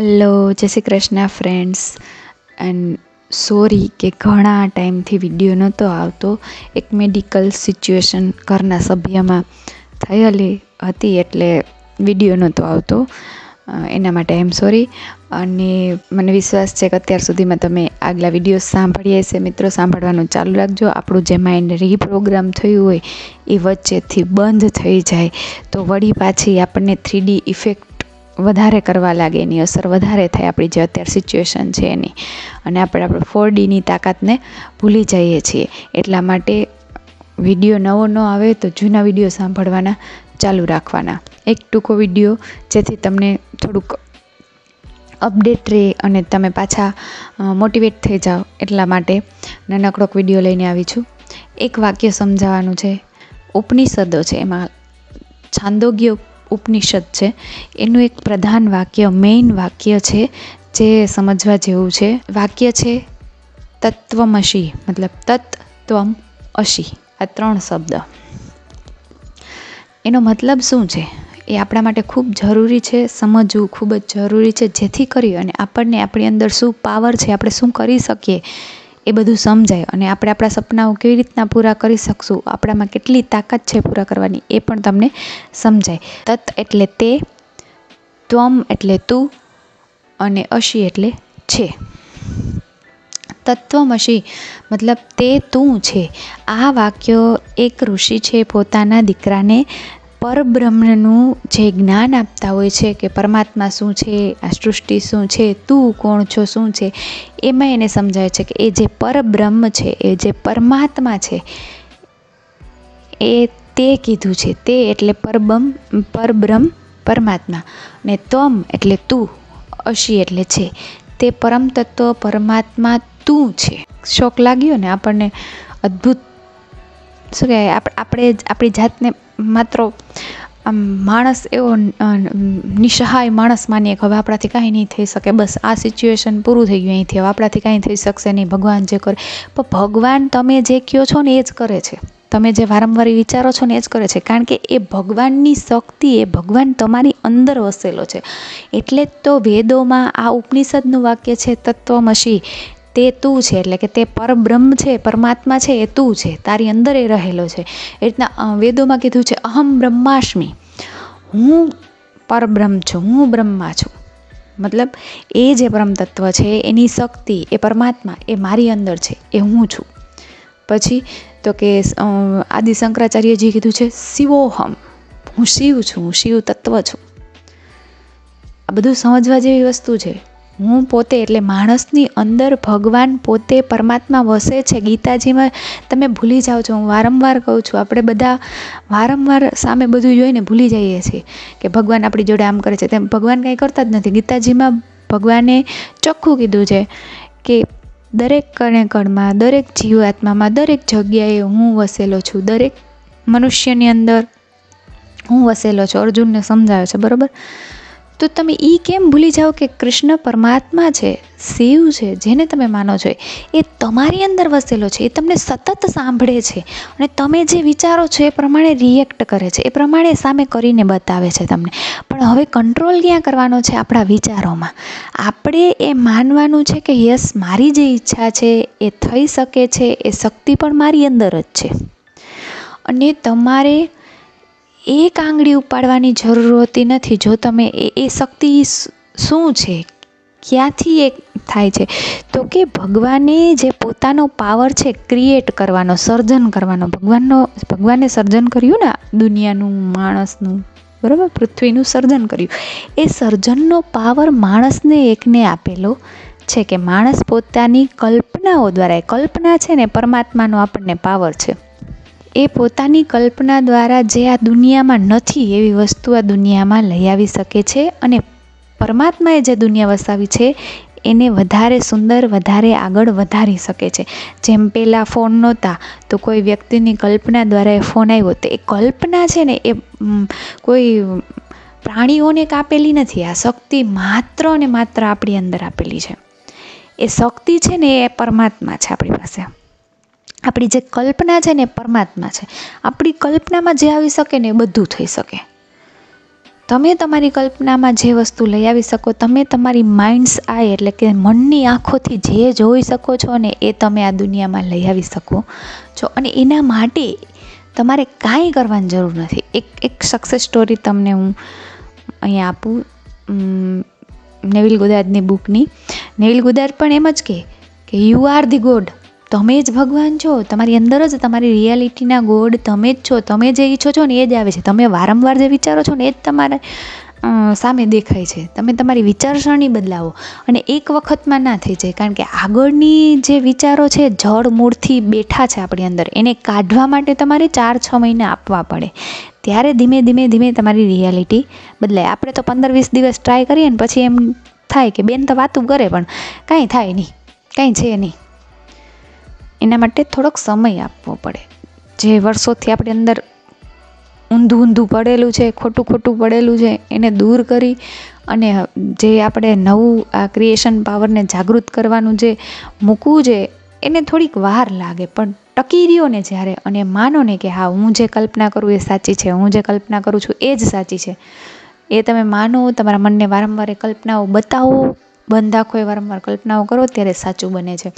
Hello, Jai Shri Krishna friends and sorry કે ઘણા ટાઈમથી વીડિયો નહોતો આવતો. એક મેડિકલ સિચ્યુએશન ઘરના સભ્યમાં થયેલી હતી એટલે વીડિયો નહોતો આવતો. એના માટે એમ સોરી અને મને વિશ્વાસ છે કે અત્યાર સુધીમાં તમે આગલા વીડિયો સાંભળીએ છે મિત્રો, સાંભળવાનું ચાલુ રાખજો. આપણું જે માઇન્ડ રીપ્રોગ્રામ થયું હોય, એ વચ્ચેથી બંધ થઈ જાય. તો વળી પાછી આપણને થ્રીડી ઇફેક્ટ વધારે કરવા લાગે, એની અસર વધારે થાય આપણી જે અત્યારે સિચ્યુએશન છે એની. અને આપણે આપણે ફોર ડીની તાકાતને ભૂલી જઈએ છીએ. એટલા માટે વીડિયો નવો ન આવે તો જૂના વીડિયો સાંભળવાના ચાલુ રાખવાના. એક ટૂંકો વીડિયો જેથી તમને થોડુંક અપડેટ રહે અને તમે પાછા મોટિવેટ થઈ જાઓ. એટલા માટે નાનકડોક વીડિયો લઈને આવી છું. એક વાક્ય સમજાવવાનું છે. ઉપનિષદો છે એમાં છાંદોગ્ય ઉપનિષદ છે. એનું એક પ્રધાન વાક્ય મેઇન વાક્ય છે, જે સમજવા જેવું છે. વાક્ય છે તત્વમશી મતલબ તત્વમ અશી આ ત્રણ શબ્દ. એનો મતલબ શું છે? એ આપણા માટે ખૂબ જરૂરી છે, સમજવું ખૂબ જ જરૂરી છે, જેથી કરી અને આપણને આપણી અંદર શું પાવર છે, આપણે શું કરી શકીએ એ બધું સમજાય અને આપણે આપણા સપનાઓ કેવી રીતના પૂરા કરી શકશું, આપણામાં કેટલી તાકાત છે પૂરા કરવાની, એ પણ તમને સમજાય. તત એટલે તે, ત્વમ એટલે તું, અને અશી એટલે છે. તત્વમશી મતલબ તે તું છે. આ વાક્ય એક ઋષિ છે પોતાના દીકરાને પરબ્રહ્મનું જે જ્ઞાન આપતા હોય છે કે પરમાત્મા શું છે, આ સૃષ્ટિ શું છે, તું કોણ છો, શું છે, એમાં એને સમજાય છે કે એ જે પરબ્રહ્મ છે, એ જે પરમાત્મા છે, એ તે કીધું છે. તે એટલે પરબ્રહ્મ પરબ્રહ્મ, પરમાત્મા. ને તમ એટલે તું, અશી એટલે છે. તે પરમ તત્વ, પરમાત્મા તું છે. શોક લાગ્યો ને આપણને? અદ્ભુત. શું કહેવાય? આપણે આપણી જાતને માત્ર આમ માણસ એવો નિસહાય માણસ માનીએ કે હવે આપણાથી કાંઈ નહીં થઈ શકે. બસ આ સિચ્યુએશન પૂરું થઈ ગયું અહીંથી. હવે આપણાથી કાંઈ થઈ શકશે નહીં. ભગવાન જે કરે. પણ ભગવાન તમે જે કહો છો ને એ જ કરે છે. તમે જે વારંવાર વિચારો છો ને એ જ કરે છે. કારણ કે એ ભગવાનની શક્તિ, એ ભગવાન તમારી અંદર વસેલો છે. એટલે જ તો વેદોમાં આ ઉપનિષદનું વાક્ય છે તત્વમશી તે તું છે, એટલે કે તે પરબ્રહ્મ છે, પરમાત્મા છે, એ તું છે, તારી અંદર એ રહેલો છે. એ રીતના વેદોમાં કીધું છે, અહમ બ્રહ્માષ્મી હું પરબ્રહ્મ છું, હું બ્રહ્મા છું. મતલબ, એ જે પરમ તત્વ છે, એની શક્તિ, એ પરમાત્મા, એ મારી અંદર છે, એ હું છું. પછી, તો કે આદિ શંકરાચાર્યજી કીધું છે, શિવોહમ. હું શિવ છું, હું શિવ તત્વ છું. આ બધું સમજવા જેવી વસ્તુ છે. હું પોતે એટલે માણસની અંદર ભગવાન પોતે પરમાત્મા વસે છે. ગીતાજીમાં તમે ભૂલી જાઓ છો, હું વારંવાર કહું છું, આપણે બધા વારંવાર સામે બધું જોઈને ભૂલી જઈએ છીએ કે ભગવાન આપણી જોડે આમ કરે છે. તેમ ભગવાન કંઈ કરતા જ નથી. ગીતાજીમાં ભગવાને ચોખ્ખું કીધું છે કે દરેક કણેકણમાં દરેક જીવાત્મામાં, દરેક જગ્યાએ હું વસેલો છું. દરેક મનુષ્યની અંદર હું વસેલો છું. અર્જુનને સમજાવે છે, બરાબર? તો તમે એ કેમ ભૂલી જાઓ કે કૃષ્ણ પરમાત્મા છે, શિવ છે, જેને તમે માનો છો, એ તમારી અંદર વસેલો છે, એ તમને સતત સાંભળે છે અને તમે જે વિચારો છો એ પ્રમાણે રિએક્ટ કરે છે, એ પ્રમાણે સામે કરીને બતાવે છે તમને. પણ હવે કંટ્રોલ ક્યાં કરવાનો છે આપણા વિચારોમાં? આપણે એ માનવાનું છે કે યસ મારી જે ઈચ્છા છે એ થઈ શકે છે, એ શક્તિ પણ મારી અંદર જ છે. અને તમારે એક આંગળી ઉપાડવાની જરૂર હોતી નથી. જો તમે એ એ શક્તિ શું છે? ક્યાંથી એ થાય છે? તો કે ભગવાને જે પોતાનો પાવર છે ક્રિએટ કરવાનો, સર્જન કરવાનો, ભગવાનનો, ભગવાને સર્જન કર્યું ને દુનિયાનું, માણસનું, બરાબર? પૃથ્વીનું સર્જન કર્યું. એ સર્જનનો પાવર માણસને એકને આપેલો છે કે માણસ પોતાની કલ્પનાઓ દ્વારા કલ્પના છે ને પરમાત્માનો આપણને પાવર છે. એ પોતાની કલ્પના દ્વારા જે આ દુનિયામાં નથી એવી વસ્તુ આ દુનિયામાં લઈ આવી શકે છે અને પરમાત્માએ જે દુનિયા વસાવી છે, એને વધારે સુંદર, વધારે આગળ વધારી શકે છે. જેમ પહેલાં ફોન નહોતા, તો કોઈ વ્યક્તિની કલ્પના દ્વારા એ ફોન આવ્યો. તો એ કલ્પના છે ને, એ કોઈ પ્રાણીઓને કાપેલી નથી. આ શક્તિ માત્ર ને માત્ર આપણી અંદર આપેલી છે. એ શક્તિ છે ને, એ પરમાત્મા છે આપણી પાસે. આપણી જે કલ્પના છે ને એ પરમાત્મા છે. આપણી કલ્પનામાં જે આવી શકે ને એ બધું થઈ શકે. તમે તમારી કલ્પનામાં જે વસ્તુ લઈ આવી શકો, તમે તમારી માઇન્ડ્સ આય એટલે કે મનની આંખોથી જે જોઈ શકો છો ને એ તમે આ દુનિયામાં લઈ આવી શકો. છો અને એના માટે તમારે કાંઈ કરવાની જરૂર નથી. એક એક સક્સેસ સ્ટોરી તમને હું અહીંયા આપું. નેવિલ ગુદારની બુકની નેવિલ ગુદાર પણ એમ જ કે યુ આર ધી ગોડ તમે જ ભગવાન છો, તમારી અંદર જ તમારી રિયાલિટીના ગોડ તમે જ છો, તમે જે ઈચ્છો છો ને એ જ આવે છે. તમે વારંવાર જે વિચારો છો ને એ જ તમારે સામે દેખાય છે. તમે તમારી વિચારસરણી બદલાવો. અને એક વખતમાં ના થઈ જાય, કારણ કે આગળની જે વિચારો છે, જળ મૂળથી બેઠા છે આપણી અંદર. એને કાઢવા માટે તમારે ચાર છ મહિના આપવા પડે. ત્યારે ધીમે ધીમે ધીમે તમારી રિયાલિટી બદલાય. આપણે તો પંદર વીસ દિવસ ટ્રાય કરીએ ને પછી એમ થાય કે બેન તો વાતું કરે પણ કાંઈ થાય નહીં. કાંઈ છે નહીં. એના માટે થોડોક સમય આપવો પડે. જે વર્ષોથી આપણી અંદર ઊંધું ઊંધું પડેલું છે, ખોટું ખોટું પડેલું છે, એને દૂર કરી અને જે આપણે નવું આ ક્રિએશન પાવરને જાગૃત કરવાનું જે મૂકવું છે, એને થોડીક વાર લાગે. પણ ટકી રહ્યો ને જ્યારે અને માનો ને કે હા, હું જે કલ્પના કરું એ સાચી છે, હું જે કલ્પના કરું છું એ જ સાચી છે. એ તમે માનો, તમારા મનને વારંવાર એ કલ્પનાઓ બતાવો. બંધ એ વારંવાર કલ્પનાઓ કરો, ત્યારે સાચું બને છે.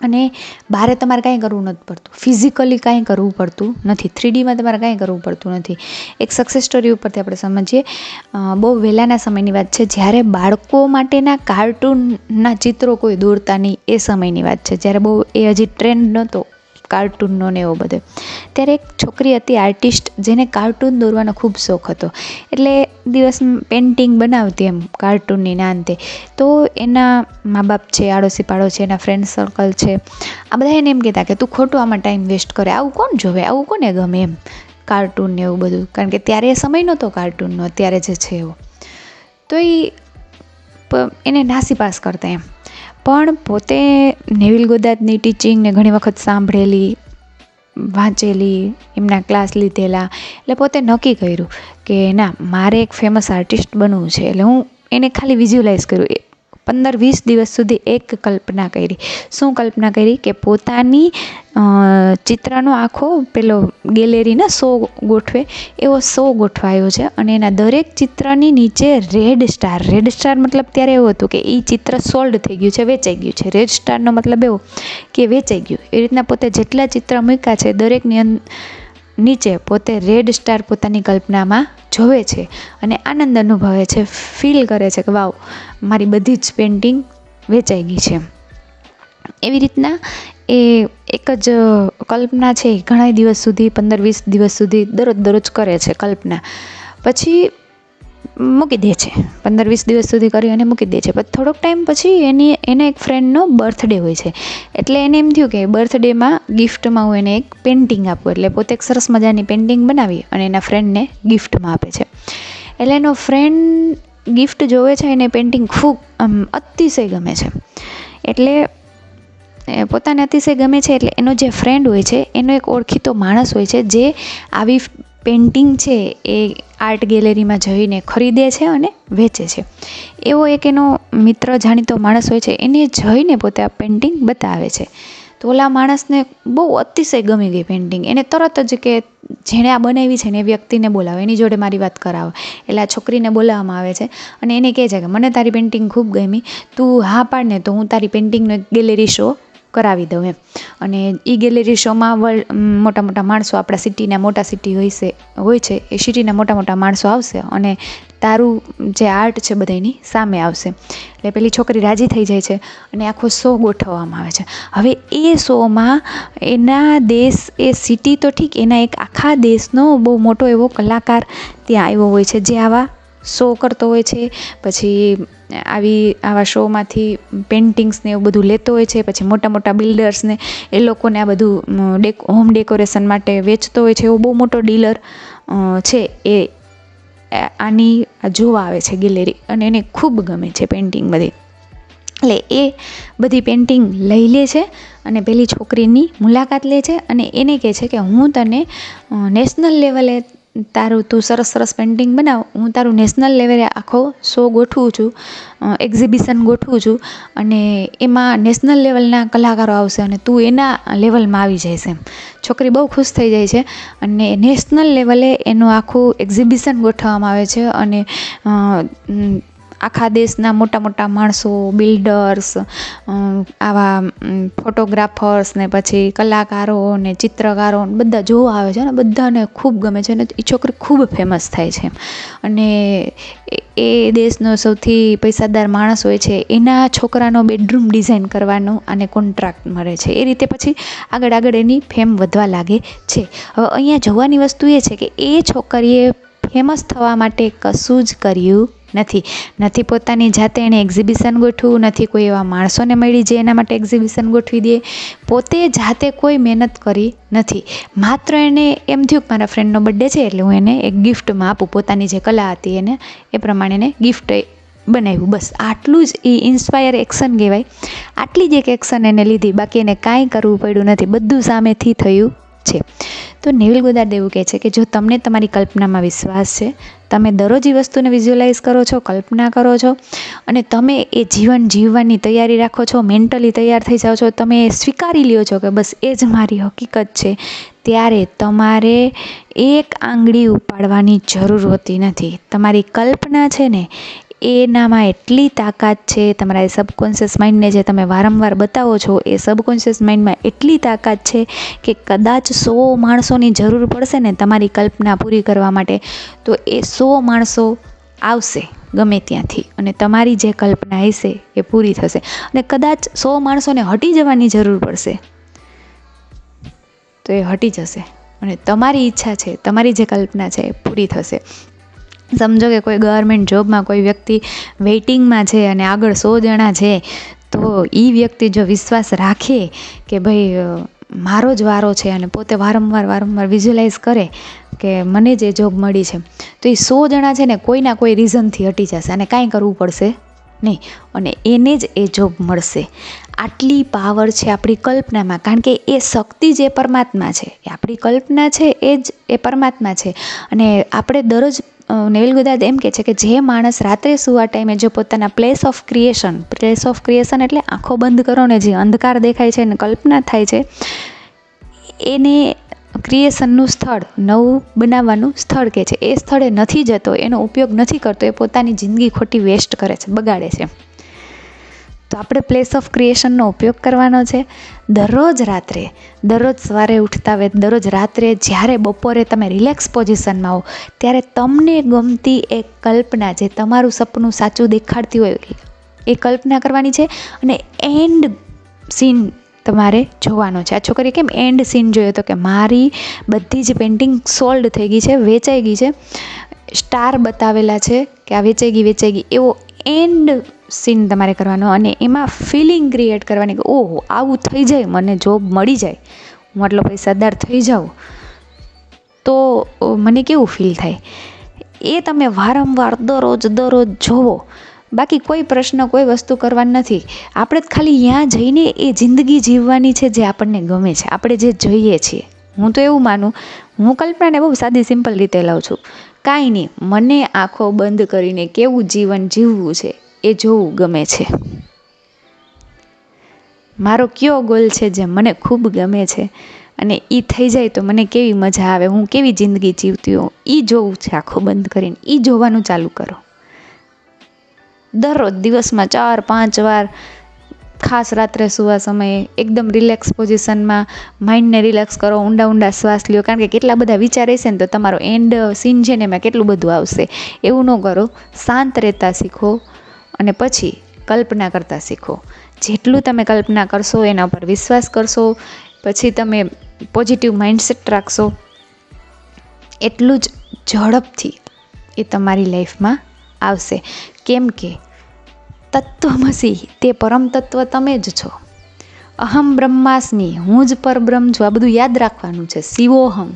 અને બહારે તમારે કાંઈ કરવું નથી પડતું. ફિઝિકલી કાંઈ કરવું પડતું નથી. થ્રીડીમાં તમારે કાંઈ કરવું પડતું નથી. એક સક્સેસ સ્ટોરી ઉપરથી આપણે સમજીએ. બહુ વહેલાના સમયની વાત છે. જ્યારે બાળકો માટેના કાર્ટૂનના ચિત્રો કોઈ દોરતા નહીં, એ સમયની વાત છે. જ્યારે બહુ એ હજી ટ્રેન્ડ નહોતો કાર્ટૂનનો ને એવો બધો. ત્યારે એક છોકરી હતી આર્ટિસ્ટ જેને કાર્ટૂન દોરવાનો ખૂબ શોખ હતો. એટલે દિવસ પેઇન્ટિંગ બનાવતી એમ કાર્ટૂનની નાંતે તો. એના મા બાપ છે આડોશી પાડોશી એના ફ્રેન્ડ સર્કલ છે, આ બધા એને એમ કહેતા કે તું ખોટું આમાં ટાઈમ વેસ્ટ કરે. આવું કોણ જોવે? આવું કોને ગમે એમ? કાર્ટૂન ને એવું બધું. કારણ કે ત્યારે સમય નહોતો કાર્ટૂનનો, અત્યારે જે છે એવો. તો એ એને નાસી પાસ કરતા એમ. પણ પોતે નેવિલ ગોદાદની ટીચિંગને ઘણી વખત સાંભળેલી, વાંચેલી, એમના ક્લાસ લીધેલા, એટલે પોતે નક્કી કર્યું કે ના, મારે એક ફેમસ આર્ટિસ્ટ બનવું છે. એટલે હું એને ખાલી વિઝ્યુલાઇઝ કર્યું પંદર વીસ દિવસ સુધી એક કલ્પના કરી. શું કલ્પના કરી? કે પોતાની ચિત્રનો આખો પેલો ગેલેરીના સો ગોઠવે. એવો સો ગોઠવાયો છે અને એના દરેક ચિત્રની નીચે રેડ સ્ટાર રેડ સ્ટાર મતલબ ત્યારે એવું હતું કે એ ચિત્ર સોલ્ડ થઈ ગયું છે, વેચાઈ ગયું છે. રેડ સ્ટારનો મતલબ એવો કે વેચાઈ ગયું. એ રીતના પોતે જેટલા ચિત્ર મૂક્યા છે દરેકની નીચે પોતે રેડ સ્ટાર પોતાની કલ્પનામાં જોવે છે અને આનંદ અનુભવે છે ફીલ કરે છે કે વાવ, મારી બધી જ પેન્ટિંગ વેચાઈ ગઈ છે. એવી રીતના એ એક જ કલ્પના છે ઘણા દિવસ સુધી, પંદર વીસ દિવસ સુધી દરરોજ દરરોજ કરે છે કલ્પના. પછી મૂકી દે છે. પંદર વીસ દિવસ સુધી કરી અને મૂકી દે છે. પણ થોડોક ટાઈમ પછી એની, એના એક ફ્રેન્ડનો બર્થડે હોય છે. એટલે એને એમ થયું કે બર્થડેમાં ગિફ્ટમાં હું એને એક પેન્ટિંગ આપું. એટલે પોતે એક સરસ મજાની પેન્ટિંગ બનાવી અને એના ફ્રેન્ડને ગિફ્ટમાં આપે છે. એટલે એનો ફ્રેન્ડ ગિફ્ટ જોવે છે એને પેન્ટિંગ ખૂબ આમ અતિશય ગમે છે. એટલે પોતાને અતિશય ગમે છે એટલે એનો જે ફ્રેન્ડ હોય છે, એનો એક ઓળખીતો માણસ હોય છે, જે આવી પેન્ટિંગ છે એ આર્ટ ગેલેરીમાં જઈને ખરીદે છે અને વેચે છે. એવો એક એનો મિત્ર જાણીતો માણસ હોય છે, એને જઈને પોતે આ પેન્ટિંગ બતાવે છે. તો ઓલા માણસને બહુ અતિશય ગમી ગઈ પેન્ટિંગ એને તરત જ કે જેણે આ બનાવી છે ને એ વ્યક્તિને બોલાવે, એની જોડે મારી વાત કરાવો. એટલે આ છોકરીને બોલાવવામાં આવે છે અને એને કહે છે કે મને તારી પેન્ટિંગ ખૂબ ગમી. તું હા પાડને તો હું તારી પેન્ટિંગનો એક ગેલેરી શો કરાવી દઉં એમ. અને એ ગેલેરી શોમાં વર્લ્ડ મોટા મોટા માણસો આપણા સિટીના મોટા સિટી હોય છે હોય છે, એ સિટીના મોટા મોટા માણસો આવશે અને તારું જે આર્ટ છે બધાની સામે આવશે. એટલે પેલી છોકરી રાજી થઈ જાય છે અને આખો શો ગોઠવવામાં આવે છે. હવે એ શોમાં એના દેશ, એ સિટી તો ઠીક, એના એક આખા દેશનો બહુ મોટો એવો કલાકાર ત્યાં આવ્યો હોય છે જે આવા શો કરતો હોય છે, પછી આવી આવા શોમાંથી પેઇન્ટિંગ્સને એવું બધું લેતો હોય છે, પછી મોટા મોટા બિલ્ડર્સને એ લોકોને આ બધું ડેક હોમ ડેકોરેશન માટે વેચતો હોય છે, એવો બહુ મોટો ડીલર છે, એ આની જોવા આવે છે ગેલેરી અને એને ખૂબ ગમે છે પેઇન્ટિંગ બધી. એટલે એ બધી પેઇન્ટિંગ લઈ લે છે અને પેલી છોકરીની મુલાકાત લે છે અને એને કહે છે કે હું તને નેશનલ લેવલે તારું તું સરસ સરસ પેઇન્ટિંગ બનાવ, હું તારું નેશનલ લેવલે આખો શો ગોઠવું છું એક્ઝિબિશન ગોઠવું છું અને એમાં નેશનલ લેવલના કલાકારો આવશે અને તું એના લેવલમાં આવી જઈશ એમ. છોકરી બહુ ખુશ થઈ જાય છે અને નેશનલ લેવલે એનું આખું એક્ઝિબિશન ગોઠવવામાં આવે છે અને આખા દેશના મોટા મોટા માણસો બિલ્ડર્સ આવા ફોટોગ્રાફર્સ ને પછી કલાકારો ને ચિત્રકારો બધા જોવા આવે છે અને બધાને ખૂબ ગમે છે અને એ છોકરી ખૂબ ફેમસ થાય છે. અને એ દેશનો સૌથી પૈસાદાર માણસ હોય છે, એના છોકરાનો બેડરૂમ ડિઝાઇન કરવાનો અને કોન્ટ્રાક્ટ મળે છે. એ રીતે પછી આગળ આગળ એની ફેમ વધવા લાગે છે. હવે અહીંયા જોવાની વસ્તુ એ છે કે એ છોકરીએ ફેમસ થવા માટે કશું જ કર્યું નથી. નથી પોતાની જાતે એણે એક્ઝિબિશન ગોઠવું નથી કોઈ એવા માણસોને મળી જે એના માટે એક્ઝિબિશન ગોઠવી દે. પોતે જાતે કોઈ મહેનત કરી નથી. માત્ર એને એમ થયું કે મારા ફ્રેન્ડનો બર્થડે છે એટલે હું એને એક ગિફ્ટમાં આપું. પોતાની જે કલા હતી એને, એ પ્રમાણે એને ગિફ્ટ બનાવ્યું. બસ આટલું જ એ ઇન્સ્પાયર એક્શન કહેવાય. આટલી જ એક એક્શન એને લીધી. બાકી એને કાંઈ કરવું પડ્યું નથી. બધું સામેથી થયું છે. તો નેવિલ ગોદાર દેવું કહે છે કે જો તમને તમારી કલ્પનામાં વિશ્વાસ છે, તમે દરરોજ એ વસ્તુને વિઝ્યુઅલાઇઝ કરો છો, કલ્પના કરો છો, અને તમે એ જીવન જીવવાની તૈયારી રાખો છો મેન્ટલી તૈયાર થઈ જાઓ છો, તમે સ્વીકારી લ્યો છો કે બસ એ જ મારી હકીકત છે, ત્યારે તમારે એક આંગળી ઉપાડવાની જરૂર હોતી નથી. તમારી કલ્પના છે ને એનામાં એટલી તાકાત છે તમારા સબકોન્શિયસ માઇન્ડને જે તમે વારંવાર બતાવો છો, એ સબકોન્શિયસ માઇન્ડમાં એટલી તાકાત છે કે કદાચ સો માણસોની જરૂર પડશે ને તમારી કલ્પના પૂરી કરવા માટે, તો એ સો માણસો આવશે ગમે ત્યાંથી અને તમારી જે કલ્પના હશે એ પૂરી થશે અને કદાચ સો માણસોને હટી જવાની જરૂર પડશે, તો એ હટી જશે અને તમારી ઈચ્છા છે, તમારી જે કલ્પના છે એ પૂરી થશે. સમજો કે કોઈ ગવર્મેન્ટ જોબમાં કોઈ વ્યક્તિ વેઇટિંગમાં છે અને આગળ સો જણા છે, તો એ વ્યક્તિ જો વિશ્વાસ રાખે કે ભાઈ મારો જ વારો છે અને પોતે વારંવાર વારંવાર વિઝ્યુલાઇઝ કરે કે મને જે જોબ મળી છે, તો એ સો જણા છે ને કોઈના કોઈ રીઝનથી હટી જશે અને કાંઈ કરવું પડશે નહીં. અને એને જ એ જોબ મળશે. આટલી પાવર છે આપણી કલ્પનામાં, કારણ કે એ શક્તિ જે પરમાત્મા છે. એ આપણી કલ્પના છે એ જ એ પરમાત્મા છે. અને આપણે દરરોજ નેવિલ ગુદાદ એમ કહે છે કે જે માણસ રાત્રે સુવા ટાઈમે જો પોતાના place of creation place of creation એટલે આંખો બંધ કરો ને જે અંધકાર દેખાય છે અને કલ્પના થાય છે, એને ક્રિએશનનું સ્થળ, નવું બનાવવાનું સ્થળ કે છે. એ સ્થળે નથી જતો, એનો ઉપયોગ નથી કરતો, એ પોતાની જિંદગી ખોટી વેસ્ટ કરે છે, બગાડે છે. તો આપણે પ્લેસ ઓફ ક્રિએશનનો ઉપયોગ કરવાનો છે. દરરોજ રાત્રે, દરરોજ સવારે ઉઠતા હોય દરરોજ રાત્રે જ્યારે બપોરે તમે રિલેક્સ પોઝિશનમાં આવો ત્યારે તમને ગમતી એક કલ્પના જે તમારું સપનું સાચું દેખાડતી હોય એ કલ્પના કરવાની છે અને એન્ડ સીન તમારે જોવાનો છે. આ છોકરીએ કેમ એન્ડ સીન જોયો તો કે મારી બધી જ પેઇન્ટિંગ સોલ્ડ થઈ ગઈ છે, વેચાઈ ગઈ છે. સ્ટાર બતાવેલા છે કે આ વેચાઈ ગઈ વેચાઈ ગઈ. એવો એન્ડ સીન તમારે કરવાનો અને એમાં ફિલિંગ ક્રિએટ કરવાની કે, ઓહો, આવું થઈ જાય, મને જોબ મળી જાય. હું આટલો પૈસાદાર થઈ જાઉં. તો મને કેવું ફીલ થાય? એ તમે વારંવાર દરરોજ દરરોજ જોવો. બાકી કોઈ પ્રશ્ન, કોઈ વસ્તુ કરવાની નથી. આપણે જ ખાલી ત્યાં જઈને એ જિંદગી જીવવાની છે જે આપણને ગમે છે. આપણે જે જોઈએ છીએ. હું તો એવું માનું. હું કલ્પનાને બહુ સાદી સિમ્પલ રીતે લઉં છું. કાંઈ નહીં. મને આંખો બંધ કરીને કેવું જીવન જીવવું છે? એ જોવું ગમે છે. મારો કયો ગોલ છે જે મને ખૂબ ગમે છે અને એ થઈ જાય તો મને કેવી મજા આવે, હું કેવી જિંદગી જીવતી હોઉં એ જોવું છે આંખો બંધ કરીને એ જોવાનું ચાલુ કરો. દરરોજ દિવસમાં ચાર, પાંચ વાર, ખાસ રાત્રે સુવા સમયે એકદમ રિલેક્સ પોઝિશનમાં માઇન્ડને રિલેક્સ કરો, ઊંડા ઊંડા શ્વાસ લ્યો, કારણ કે કેટલા બધા વિચાર હશે ને તો તમારો એન્ડ સીન છે ને એમાં કેટલું બધું આવશે. એવું ન કરો, શાંત રહેતા શીખો અને પછી કલ્પના કરતાં શીખો. જેટલું તમે કલ્પના કરશો, એના પર વિશ્વાસ કરશો, પછી તમે પોઝિટિવ માઇન્ડસેટ રાખશો. એટલું જ ઝડપથી એ તમારી લાઈફમાં આવશે. કેમ કે તત્વમસી, તે પરમ તત્વ તમે જ છો. અહમ બ્રહ્માસ્મી, હું જ પરબ્રહ્મ છું. આ બધું યાદ રાખવાનું છે. શિવોહમ.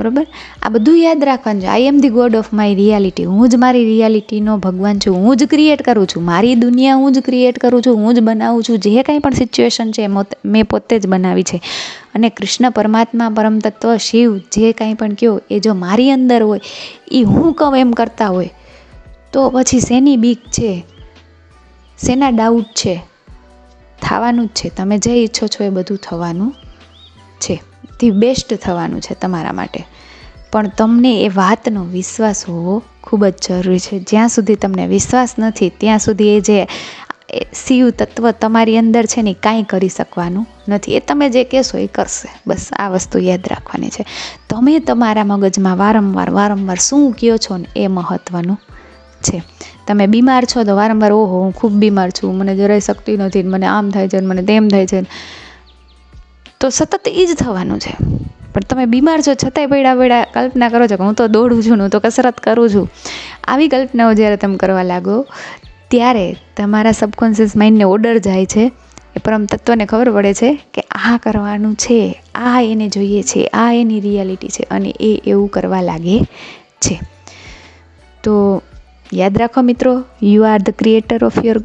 બરાબર? આ બધું યાદ રાખવાનું છે. I am the god of my reality હું જ મારી રિયાલિટીનો ભગવાન છું. હું જ ક્રિએટ કરું છું. મારી દુનિયા હું જ ક્રિએટ કરું છું. હું જ બનાવું છું. જે કાંઈ પણ સિચ્યુએશન છે મેં પોતે જ બનાવી છે. અને કૃષ્ણ પરમાત્મા પરમ તત્વ શિવ જે કાંઈ પણ કહો એ જો મારી અંદર હોય, એ હું કહું એમ કરતા હોય, તો પછી શેની બીક છે? શેના ડાઉટ છે? થવાનું જ છે. તમે જે ઈચ્છો છો એ બધું થવાનું છે. ધી બેસ્ટ થવાનું છે તમારા માટે. પણ તમને એ વાતનો વિશ્વાસ હોવો ખૂબ જ જરૂરી છે. જ્યાં સુધી તમને વિશ્વાસ નથી, ત્યાં સુધી એ જે શિવ તત્વ તમારી અંદર છે ને કાંઈ કરી શકવાનું નથી. એ તમે જે કહેશો એ કરશે. બસ આ વસ્તુ યાદ રાખવાની છે. તમે તમારા મગજમાં વારંવાર વારંવાર શું કહો છો ને એ મહત્ત્વનું છે. તમે બીમાર છો તો વારંવાર, ઓહો, હું ખૂબ બીમાર છું. મને જરાય શક્તિ નથી મને આમ થાય છે મને તેમ થાય છે તો સતત એ જ થવાનું છે. પણ તમે બીમાર છો, છતાંય પડ્યા પડ્યા કલ્પના કરો છો કે હું તો દોડું છું, હું તો કસરત કરું છું. આવી કલ્પનાઓ જ્યારે તમે કરવા લાગો, ત્યારે તમારા સબકોન્શિયસ માઇન્ડને ઓર્ડર જાય છે. એ પરમ તત્વને ખબર પડે છે કે આ કરવાનું છે, આ એને જોઈએ છે, આ એની રિયાલિટી છે અને એ એવું કરવા લાગે છે. તો યાદ રાખો મિત્રો you are the creator of your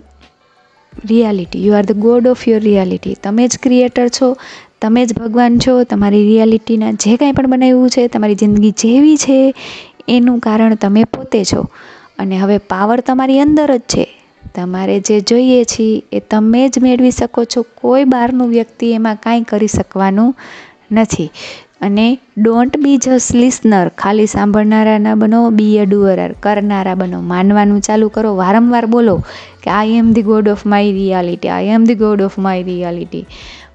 reality you are the god of your reality તમે જ ક્રિએટર છો તમે જ ભગવાન છો, તમારી રિયાલિટીના જે કાંઈ પણ બનાવ્યું છે, તમારી જિંદગી જેવી છે, એનું કારણ તમે પોતે છો. અને હવે પાવર તમારી અંદર જ છે. તમારે જે જોઈએ છીએ એ તમે જ મેળવી શકો છો. કોઈ બહારનું વ્યક્તિ એમાં કાંઈ કરી શકવાનું નથી. અને ડોન્ટ બી જસ્ટ લિસનર ખાલી સાંભળનારા ના બનો બી અ ડુઅરર કરનારા બનો. માનવાનું ચાલુ કરો. વારંવાર બોલો કે I am the god of my reality I am the god of my reality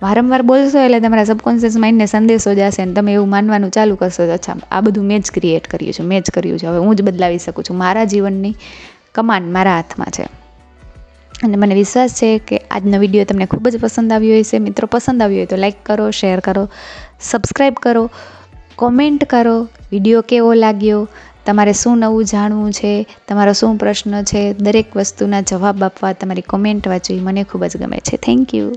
વારંવાર બોલશો એટલે તમારા સબકોન્શિયસ માઇન્ડને સંદેશો જશે અને તમે એવું માનવાનું ચાલુ કરશો અચ્છા, આ બધું મેં જ ક્રિએટ કર્યું છે. મેં જ કર્યું છે. હવે હું જ બદલાવી શકું છું. મારા જીવનની કમાન મારા હાથમાં છે. અને મને વિશ્વાસ છે કે આજનો વીડિયો તમને ખૂબ જ પસંદ આવ્યો હશે. મિત્રો, પસંદ આવ્યો હોય તો લાઈક કરો શેર કરો સબસ્ક્રાઈબ કરો કોમેન્ટ કરો. વીડિયો કેવો લાગ્યો? તમારે શું નવું જાણવું છે? તમારો શું પ્રશ્ન છે? દરેક વસ્તુના જવાબ આપવા તમારી કોમેન્ટ વાંચવી મને ખૂબ જ ગમે છે. Thank you